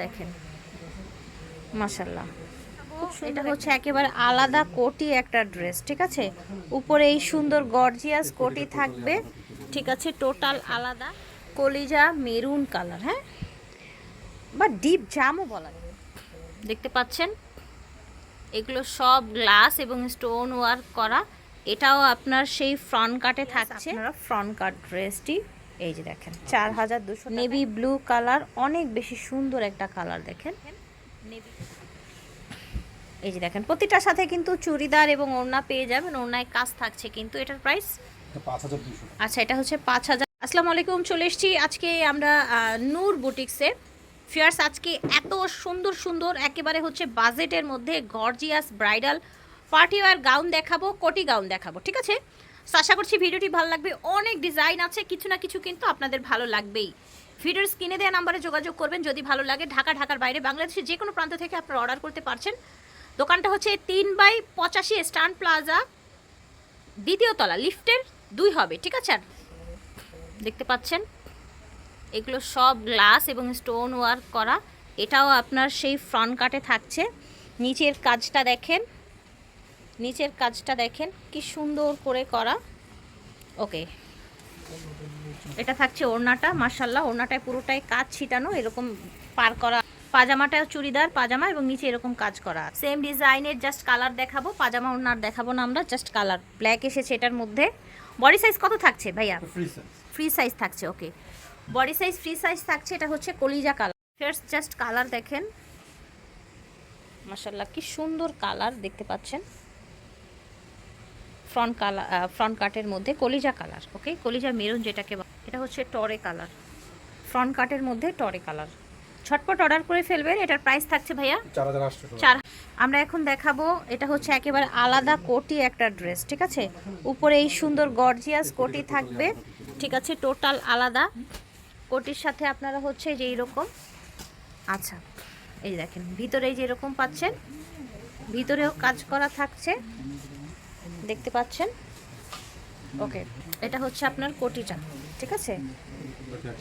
দেখেন। মাশাল্লাহ এটা হচ্ছে একেবারে আলাদা কোটি একটা ড্রেস ঠিক আছে? উপরে এই সুন্দর গর্জিয়াস কোটি থাকবে। ঠিক আছে টোটাল আলাদা। কলিজা মেরুন কালার হ্যাঁ? বা ডিপ জামও বলা দেখতে পাচ্ছেন? এগুলো সব গ্লাস এবং স্টোন ওয়ার্ক করা। এটাও আপনার সেই ফ্রন্ট কাটে থাকছে। আপনারা ফ্রন্ট কাট ড্রেসটি এই যে দেখেন চার হাজার দুশো নেভি ব্লু কালার অনেক বেশি সুন্দর একটা কালার দেখেন। নেভি এই যে দেখেন প্রতিটার সাথে কিন্তু চুড়িদার এবং ওড়না পেয়ে যাবেন ওড়নায় কাজ থাকছে কিন্তু এটার প্রাইস আচ্ছা এটা হচ্ছে পাঁচ হাজার। আসসালামু আলাইকুম চলে এসেছি আজকে আমরা নূর বুটিক্সে। ফিয়ার্স আজকে এত সুন্দর সুন্দর একেবারে হচ্ছে বাজেটের মধ্যে gorgeous bridal party wear gown দেখাবো কোটি গাউন দেখাবো ঠিক আছে? So, আশা করছি ভিডিওটি ভালো লাগবে। অনেক ডিজাইন আছে কিছু না কিছু কিন্তু আপনাদের ভালো লাগবেই। ভিডিওর স্ক্রিনে দেওয়া নাম্বারে যোগাযোগ করবেন যদি ভালো লাগে ঢাকা ঢাকার বাইরে বাংলাদেশের যে কোনো প্রান্ত থেকে আপনারা অর্ডার করতে পারছেন। দোকানটা হচ্ছে তিন বাই পঁচাশি স্টান প্লাজা দ্বিতীয় তলা লিফটের দুই হবে ঠিক আছে? আর দেখতে পাচ্ছেন? এগুলো সব গ্লাস এবং স্টোন ওয়ার্ক করা। এটাও আপনার সেই ফ্রন্ট কাটে থাকছে। নিচের কাজটা দেখেন। নিচের কাজটা দেখেন কি সুন্দর করে করা। ওকে। এটা থাকছে ওড়নাটা মার্শাল্লাহ ওড়নাটায় পুরোটাই কাজ ছিটানো এরকম পার করা। পাজামাটা চুড়িদার পাজামা এবং নিচে এরকম কাজ করা। সেম ডিজাইনের জাস্ট কালার দেখাবো পাজামা ওড়নার দেখাবো না আমরা জাস্ট কালার ব্ল্যাক এসেছে এটার মধ্যে। বডি সাইজ কত থাকছে ভাইয়া? ফ্রি সাইজ ফ্রি সাইজ থাকছে okay body size free size থাকছে এটা হচ্ছে কলিজা কালার ফার্স্ট জাস্ট কালার দেখেন। মাশাল্লাহ কি সুন্দর কালার দেখতে পাচ্ছেন। ফ্রন্ট কালার ফ্রন্ট কাটের মধ্যে কলিজা কালার ওকে কলিজা মেরুন যেটাকে। এটা হচ্ছে টরে কালার ফ্রন্ট কাটের মধ্যে টরে কালার ছটপট অর্ডার করে ফেলবেন এটার প্রাইস থাকছে ভাইয়া চার চার আমরা এখন দেখাবো এটা হচ্ছে একেবারে আলাদা কোটি একটা ড্রেস ঠিক আছে? উপরে এই সুন্দর গর্জিয়াস কোটি থাকবে ঠিক আছে? টোটাল আলাদা। কোটির সাথে আপনারা হচ্ছে যে এইরকম। আচ্ছা এই দেখেন ভিতরে এই যে এরকম পাচ্ছেন ভিতরেও কাজ করা থাকছে। দেখতে পাচ্ছেন? ওকে এটা হচ্ছে আপনার কোটিটা, ঠিক আছে?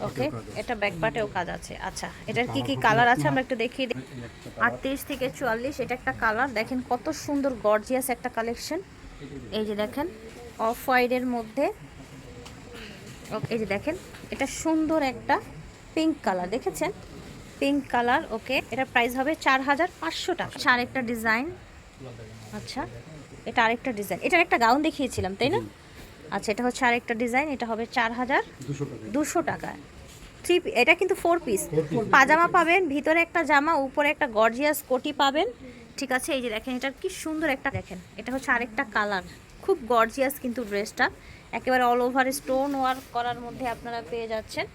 ওকে এটা ব্যাক পার্টেও কাজ আছে। আচ্ছা এটার কি কি কালার আছে আমরা একটু দেখিয়ে দিই। আটত্রিশ থেকে চুয়াল্লিশ, এটা একটা কালার দেখেন কত সুন্দর গর্জিয়াস একটা কালেকশন এই যে দেখেন অফ হোয়াইটের মধ্যে এই যে দেখেন, এটা সুন্দর একটা পিঙ্ক কালার দেখেছেন? পিঙ্ক কালার ওকে এটা প্রাইস হবে চার হাজার পাঁচশো টাকা। আচ্ছা আরেকটা ডিজাইন আচ্ছা এটা আরেকটা ডিজাইন। এটার একটা গাউন দেখিয়েছিলাম তাই না? আচ্ছা এটা হচ্ছে আরেকটা ডিজাইন এটা হবে চার হাজার দুশো টাকা। থ্রি এটা কিন্তু ফোর পিস পাজামা পাবেন ভিতরে একটা জামা উপরে একটা গর্জিয়াস কোটি পাবেন। ঠিক আছে এই যে দেখেন এটা কি সুন্দর একটা দেখেন। এটা হচ্ছে আরেকটা কালার খুব গর্জিয়াস কিন্তু ড্রেসটা। একেবারে অল ওভার স্টোন ওয়ার্ক করার মধ্যে আপনারা পেয়ে যাচ্ছেন।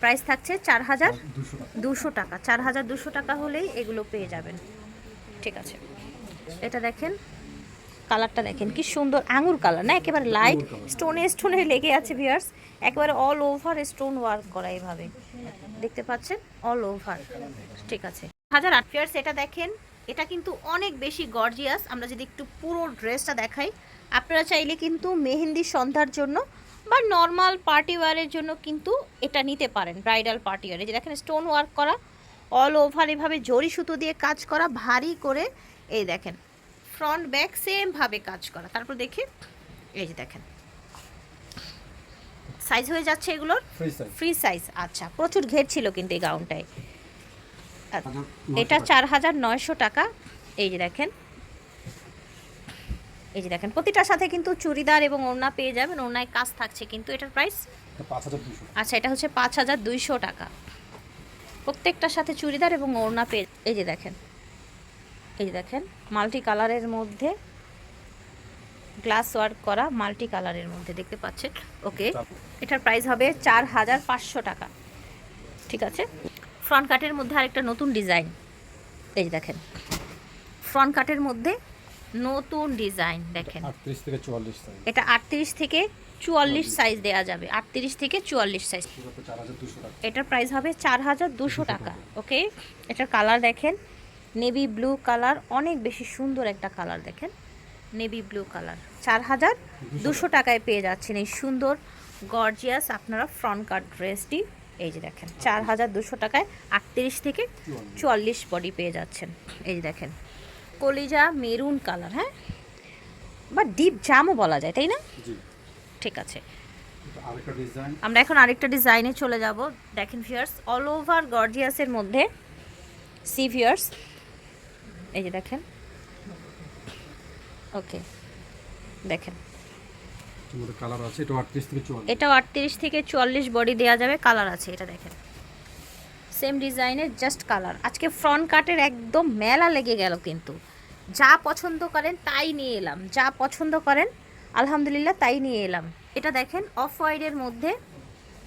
প্রাইস থাকছে চার হাজার দুশো টাকা। চার হাজার দুশো টাকা হলেই এগুলো পেয়ে যাবেন। ঠিক আছে। এটা দেখেন কালারটা দেখেন কি সুন্দর আঙুর কালার না? একেবারে লাইট স্টোনে স্টোনে লেগে আছে ভিয়ার্স একেবারে অল ওভার স্টোন ওয়ার্ক করা এইভাবে দেখতে পাচ্ছেন? অল ওভার ঠিক আছে। হাজার আট ফিয়ার্স এটা দেখেন এটা কিন্তু অনেক বেশি গর্জিয়াস আমরা যদি একটু পুরো ড্রেসটা দেখাই আপনারা চাইলে কিন্তু মেহেন্দি সন্ধ্যার জন্য বা নর্মাল পার্টি ওয়ারের জন্য কিন্তু এটা নিতে পারেন ব্রাইডাল পার্টি ওয়ারে যে দেখেন স্টোন ওয়ার্ক করা অল ওভার এভাবে জরি সুতো দিয়ে কাজ করা ভারী করে এই দেখেন ফ্রন্ট ব্যাক সেমভাবে কাজ করা। তারপর দেখি এই যে দেখেন। সাইজ হয়ে যাচ্ছে এগুলোর? ফ্রি সাইজ আচ্ছা। প্রচুর ঘের ছিল কিন্তু এই গাউনটায়। আচ্ছা, এটা চার হাজার নয়শো টাকা। এই যে দেখেন। এই যে দেখেন প্রতিটার সাথে কিন্তু চুড়িদার এবং ওড়না পেয়ে যাবেন। ওড়নায় কাজ থাকছে কিন্তু এটার প্রাইস আচ্ছা এটা হচ্ছে পাঁচ হাজার দুইশো টাকা। প্রত্যেকটার সাথে চুড়িদার এবং ওড়না পেয়ে এই যে দেখেন। এই দেখেন মাল্টি কালারের মধ্যে গ্লাস ওয়ার্ক করা মাল্টি কালারের মধ্যে দেখতে পাচ্ছেন? ওকে এটার প্রাইস হবে চার হাজার পাঁচশো টাকা। ঠিক আছে? ফ্রন্ট কাটের মধ্যে আরেকটা নতুন ডিজাইন এই দেখেন ফ্রন্ট কাটের মধ্যে নতুন ডিজাইন দেখেন। এটা আটত্রিশ থেকে চুয়াল্লিশ সাইজ দেওয়া যাবে। আটত্রিশ থেকে চুয়াল্লিশ সাইজ এটার প্রাইস হবে চার হাজার দুশো টাকা। ওকে এটার কালার দেখেন নেভি ব্লু কালার অনেক বেশি সুন্দর একটা কালার দেখেন। Navy blue colour. চার হাজার দুশো টাকায় পেয়ে যাচ্ছেন এই সুন্দর গর্জিয়াস আপনারা ফ্রন্ট কাট ড্রেসটি এই যে দেখেন চার হাজার দুশো টাকায় আটত্রিশ থেকে চুয়াল্লিশ বডি পেয়ে যাচ্ছেন। এই যে দেখেন কলিজা মেরুন কালার হ্যাঁ? বা ডিপ জামও বলা যায় তাই না? ঠিক আছে। আমরা এখন আরেকটা ডিজাইনে চলে যাব। দেখেন ভিউয়ার্স অল ওভার গর্জিয়াসের মধ্যে সি ভিউয়ার্স এই যে দেখেন। ওকে দেখেন। কালার আছে এটা আটত্রিশ থেকে চুয়াল্লিশ। এটাও আটত্রিশ থেকে চুয়াল্লিশ বডি দেওয়া যাবে কালার আছে এটা দেখেন। সেম ডিজাইনের জাস্ট কালার আজকে ফ্রন্ট কাটের একদম মেলা লেগে গেল কিন্তু। যা পছন্দ করেন তাই নিয়ে এলাম। যা পছন্দ করেন আলহামদুলিল্লাহ তাই নিয়ে এলাম। এটা দেখেন অফ হোয়াইটের মধ্যে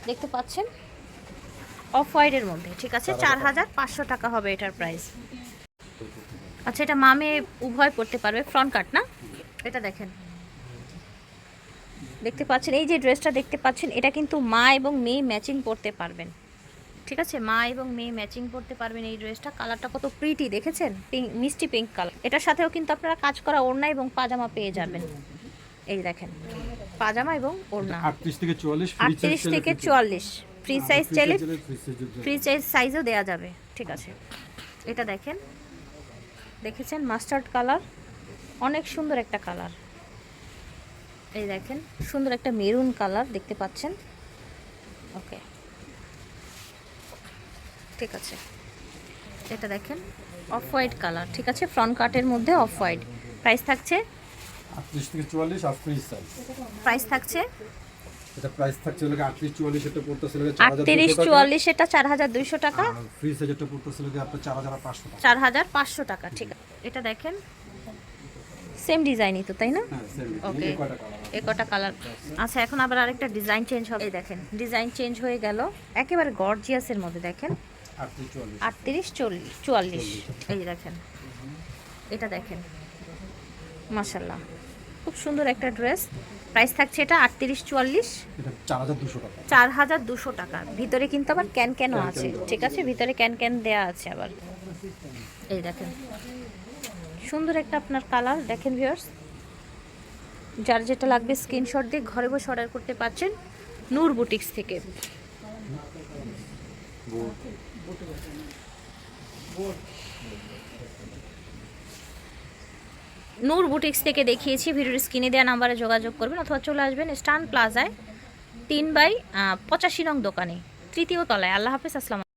দেখতে পাচ্ছেন? অফ হোয়াইটের মধ্যে ঠিক আছে? চার হাজার পাঁচশো টাকা হবে এটার প্রাইস আচ্ছা এটা মামে উভয় পড়তে পারবে ফ্রন্ট কাট না? এটা দেখেন। দেখতে পাচ্ছেন এই যে ড্রেসটা দেখতে পাচ্ছেন এটা কিন্তু মা এবং মেয়ে ম্যাচিং পরতে পারবেন। ঠিক আছে? মা এবং মেয়ে ম্যাচিং পরতে পারবেন এই ড্রেসটা কালারটা কত প্রিটি দেখেছেন? পিঙ্ক মিষ্টি পিঙ্ক কালার এটার সাথেও কিন্তু আপনারা কাজ করা ওড়না এবং পাজামা পেয়ে যাবেন। এই দেখেন পাজামা এবং ওড়না। আটত্রিশ থেকে চুয়াল্লিশ আটত্রিশ থেকে চুয়াল্লিশ। ফ্রি সাইজ চাইলে ফ্রি সাইজ সাইজও দেওয়া যাবে। ঠিক আছে? এটা দেখেন দেখেছেন? Mustard colour. অনেক সুন্দর একটা কালার। এই দেখেন সুন্দর একটা মেরুন কালার দেখতে পাচ্ছেন? ওকে। ঠিক আছে। এটা দেখেন অফ হোয়াইট কালার। ঠিক আছে ফ্রন্ট কাটের মধ্যে অফ হোয়াইট প্রাইস থাকছে? প্রাইস থাকছে? এটা প্রাইস থাকছে লাগে আটত্রিশ চুয়াল্লিশ এটা পড়তেছে লাগে আটত্রিশ চুয়াল্লিশ এটা চার হাজার দুইশো টাকা। ফ্রি সাইজ পড়তেছে লাগে আপনার চার হাজার পাঁচশো টাকা। চার হাজার পাঁচশো টাকা ঠিক আছে। এটা দেখেন। সেম ডিজাইনই তো তাই না? হ্যাঁ ওকে এই কালার এ কটা কালার আচ্ছা এখন আবার আরেকটা ডিজাইন চেঞ্জ হবে। দেখেন ডিজাইন চেঞ্জ হয়ে গেল। একেবারে গর্জিয়াসের মধ্যে দেখেন। আটত্রিশ চল্লিশ চুয়াল্লিশ। এই দেখেন। এটা দেখেন। মাসাল্লাহ খুব সুন্দর একটা ড্রেস। প্রাইস থাকছে এটা আটত্রিশ চুয়াল্লিশ। চার হাজার দুশো টাকা। ভিতরে কিন্তু আবার ক্যান ক্যানও আছে। ঠিক আছে? ভিতরে ক্যান ক্যান দেওয়া আছে আবার। এই দেখেন। সুন্দর একটা আপনার কালার। দেখেন ভিউয়ার্স যার যেটা লাগবে স্ক্রিনশট দিয়ে ঘরে বসে অর্ডার করতে পারছেন নূর বুটিক্স থেকে। নূর বুটিক্স থেকে দেখিয়েছি, ভিডিওর স্ক্রিনে দেওয়া নাম্বারে যোগাযোগ করবেন অথবা চলে আসবেন স্টান প্লাজায়, তিন বাই পঁচাশি নং দোকানে, তৃতীয় তলায়। আল্লাহ হাফিজ, আসসালাম